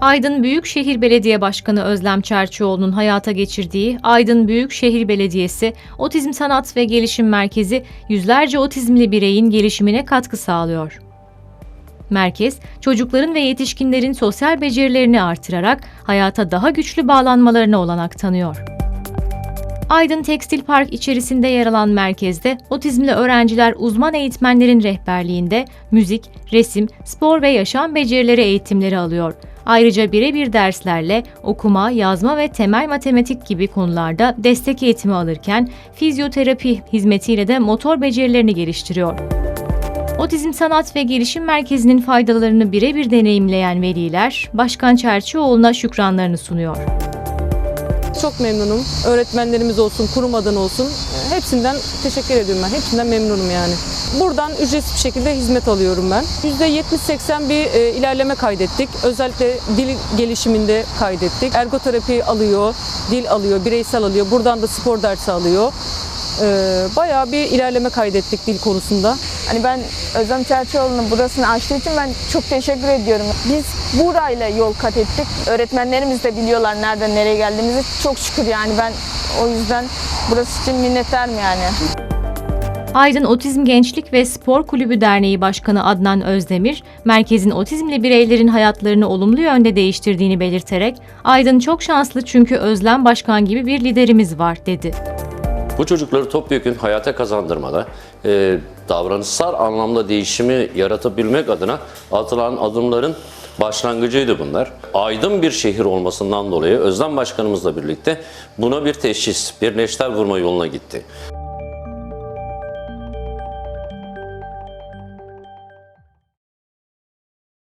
Aydın Büyükşehir Belediye Başkanı Özlem Çerçioğlu'nun hayata geçirdiği Aydın Büyükşehir Belediyesi Otizm Sanat ve Gelişim Merkezi yüzlerce otizmli bireyin gelişimine katkı sağlıyor. Merkez, çocukların ve yetişkinlerin sosyal becerilerini artırarak hayata daha güçlü bağlanmalarına olanak tanıyor. Aydın Tekstil Park içerisinde yer alan merkezde otizmli öğrenciler uzman eğitmenlerin rehberliğinde müzik, resim, spor ve yaşam becerileri eğitimleri alıyor. Ayrıca birebir derslerle okuma, yazma ve temel matematik gibi konularda destek eğitimi alırken fizyoterapi hizmetiyle de motor becerilerini geliştiriyor. Otizm Sanat ve Gelişim Merkezi'nin faydalarını birebir deneyimleyen veliler, Başkan Çerçioğlu'na şükranlarını sunuyor. Çok memnunum. Öğretmenlerimiz olsun, kurum adına olsun. Hepsinden teşekkür ediyorum ben. Hepsinden memnunum yani. Buradan ücretsiz bir şekilde hizmet alıyorum ben. %70-80 bir e, ilerleme kaydettik. Özellikle dil gelişiminde kaydettik. Ergoterapi alıyor, dil alıyor, bireysel alıyor. Buradan da spor dersi alıyor. Ee, bayağı bir ilerleme kaydettik dil konusunda. Hani ben Özlem Çerçioğlu'nun burasını açtığı için ben çok teşekkür ediyorum. Biz burayla yol kat ettik. Öğretmenlerimiz de biliyorlar nereden nereye geldiğimizi. Çok şükür yani ben o yüzden burası için minnettarım yani. Aydın Otizm Gençlik ve Spor Kulübü Derneği Başkanı Adnan Özdemir, merkezin otizmli bireylerin hayatlarını olumlu yönde değiştirdiğini belirterek, Aydın çok şanslı çünkü Özlem Başkan gibi bir liderimiz var dedi. Bu çocukları topyekun hayata kazandırmada, e, davranışsal anlamda değişimi yaratabilmek adına atılan adımların başlangıcıydı bunlar. Aydın bir şehir olmasından dolayı Özlem Başkanımızla birlikte buna bir teşhis, bir neşter vurma yoluna gitti.